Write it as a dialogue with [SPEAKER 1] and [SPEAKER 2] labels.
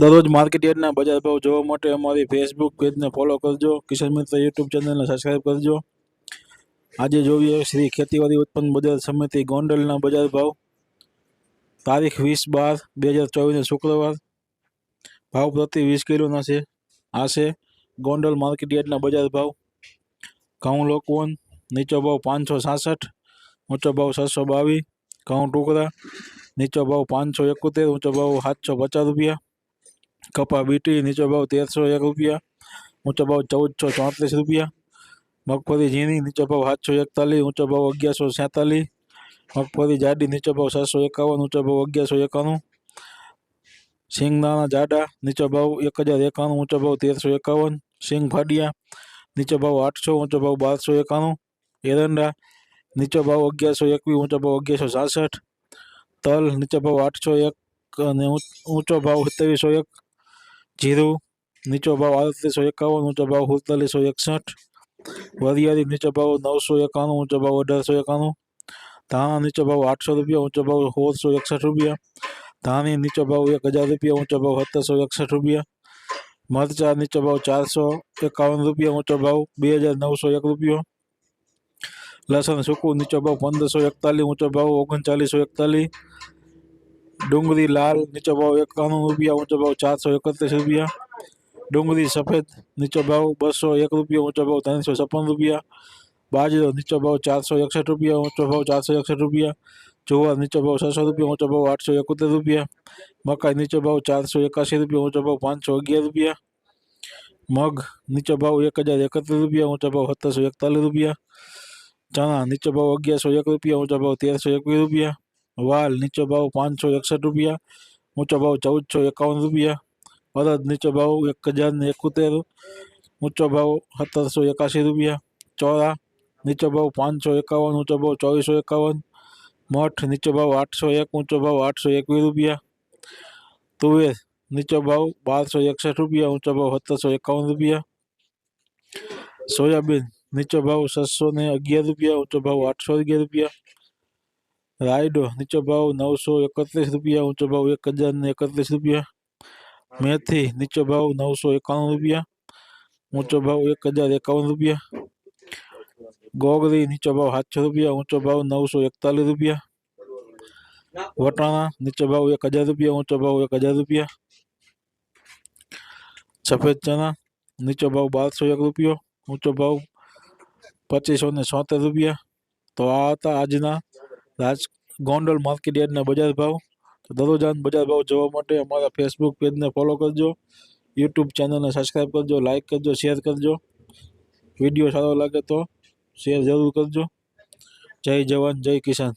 [SPEAKER 1] દરરોજ માર્કેટયાર્ડના બજાર ભાવ જોવા માટે અમારી ફેસબુક પેજને ફોલો કરજો. કિશન મિત્ર યુટ્યુબ ચેનલને સબસ્ક્રાઈબ કરજો. આજે જોઈએ શ્રી ખેતીવાડી ઉત્પન્ન બજાર સમિતિ ગોંડલના બજાર ભાવ. તારીખ વીસ બાર બે હજાર ચોવીસને શુક્રવાર. ભાવ પ્રતિ વીસ કિલોના છે. આ છે ગોંડલ માર્કેટ યાર્ડના બજાર ભાવ. ઘઉં લોકવન, નીચો ભાવ પાંચસો સાસઠ, ઊંચો ભાવ છસો બાવીસ, ઘઉં ટુકડા, નીચો ભાવ પાંચસો એકોતેર, ઊંચો ભાવ સાતસો પચાસ રૂપિયા. કપા બીટી નીચો ભાવ તેરસો એક રૂપિયા ઊંચો ભાવ ચૌદસો ચોત્રીસ રૂપિયા મગફળી ઝીણી નીચો ભાવ સાતસો એકતાલીસ ઊંચો ભાવ અગિયારસો છેતાલીસ મગફળી જાડી નીચો ભાવ સાતસો એકાવન ઊંચો ભાવ અગિયારસો એકાણું સિંગદાણા જાડા નીચો ભાવ એક હજાર એકાણું ઊંચો ભાવ તેરસો એકાવન સિંગ ફાડિયા નીચો ભાવ આઠસો ઊંચો ભાવ બારસો એકાણું એરંડા નીચો ભાવ અગિયારસો એકવીસ ઊંચો ભાવ અગિયારસો સાસઠ તલ નીચો ભાવ આઠસો એક અને ઊંચ- ઊંચો ભાવ સત્યાવીસો એક જીરું નીચો ભાવ આડત્રીસો એકાવન ઊંચો ભાવ સુડતાલીસો એકસઠ વરિયાળી નીચો ભાવ નવસો એકાણું ઊંચો ભાવ અઢારસો એકાણું ધાણા નીચો ભાવ આઠસો રૂપિયા ઊંચો ભાવ સોળસો એકસઠ રૂપિયા ધાણી નીચો ભાવ એક હજાર રૂપિયા ઊંચો ભાવ સત્તરસો એકસઠ રૂપિયા મરચા નીચો ભાવ ચારસો એકાવન રૂપિયા ઊંચો ભાવ બે હજાર નવસો એક રૂપિયો લસણ સૂકું નીચો ભાવ પંદરસો એકતાલીસ ઊંચો ભાવ ઓગણચાલીસો એકતાલીસ ડુંગળી લાલ નીચો ભાવ એકાણું રૂપિયા ઊંચો ભાવ ચારસો એકત્રીસ રૂપિયા ડુંગળી સફેદ નીચો ભાવ બસો એક રૂપિયા ઊંચો ભાવ ત્રણસો છપ્પન રૂપિયા બાજરો નીચો ભાવ ચારસો એકસઠ રૂપિયા ઊંચો ભાવ ચારસો એકસઠ રૂપિયા જુવાર નીચો ભાવ છસો રૂપિયા ઊંચો ભાવ આઠસો એકોતેર રૂપિયા મકાઈ નીચો ભાવ ચારસો એકાસી રૂપિયા ઊંચો ભાવ પાંચસો અગિયાર રૂપિયા મગ નીચો ભાવ એક હજાર એકત્રીસ રૂપિયા ઊંચો ભાવ સત્તરસો એકતાલીસ રૂપિયા ચણા નીચો ભાવ અગિયારસો એક રૂપિયા ઊંચો ભાવ તેરસો એકવીસ રૂપિયા વાલ નીચો ભાવ પાંચસો એકસઠ રૂપિયા ઊંચો ભાવ ચૌદસો એકાવન રૂપિયા અડદ નીચો ભાવ એક હજાર ને એકોતેર ઊંચો ભાવ સત્તરસો એકાસી રૂપિયા ચોળા નીચો ભાવ પાંચસો એકાવન ઊંચો ભાવ ચોવીસો એકાવન મઠ નીચો ભાવ આઠસો એક ઊંચો ભાવ આઠસો એકવીસ રૂપિયા તુવેર નીચો ભાવ બારસો એકસઠ રૂપિયા ઊંચો ભાવ સત્તરસો એકાવન રૂપિયા સોયાબીન નીચો ભાવ છસો ને અગિયાર રૂપિયા ઊંચો ભાવ આઠસો અગિયાર રૂપિયા રાયડો નીચો ભાવ નવસો એકત્રીસ રૂપિયા ઊંચો ભાવ એક હજાર ને એકત્રીસ રૂપિયા મેથી નીચો ભાવ નવસો એકાણું રૂપિયા ઊંચો ભાવ એક હજાર એકાવન રૂપિયા ગોગરી નીચો ભાવ સાતસો રૂપિયા ઊંચો ભાવ નવસો એકતાલીસ રૂપિયા વટાણા નીચો ભાવ એક હજાર રૂપિયા ઊંચો ભાવ એક હજાર રૂપિયા સફેદ ચણા નીચો ભાવ બારસો એક રૂપિયો ઊંચો ભાવ પચીસો ને છોતેર રૂપિયા તો આ હતા આજના રાજ ગોંડલ માર્કેટ યાર્ડના બજાર ભાવ. તો દરરોજાન બજાર ભાવ જોવા માટે અમારા ફેસબુક પેજને ફોલો કરજો. યુટ્યુબ ચેનલને સબસ્ક્રાઈબ કરજો લાઇક કરજો શેર કરજો. વીડિયો સારો લાગે તો શેર જરૂર કરજો. જય જવાન, જય કિસાન.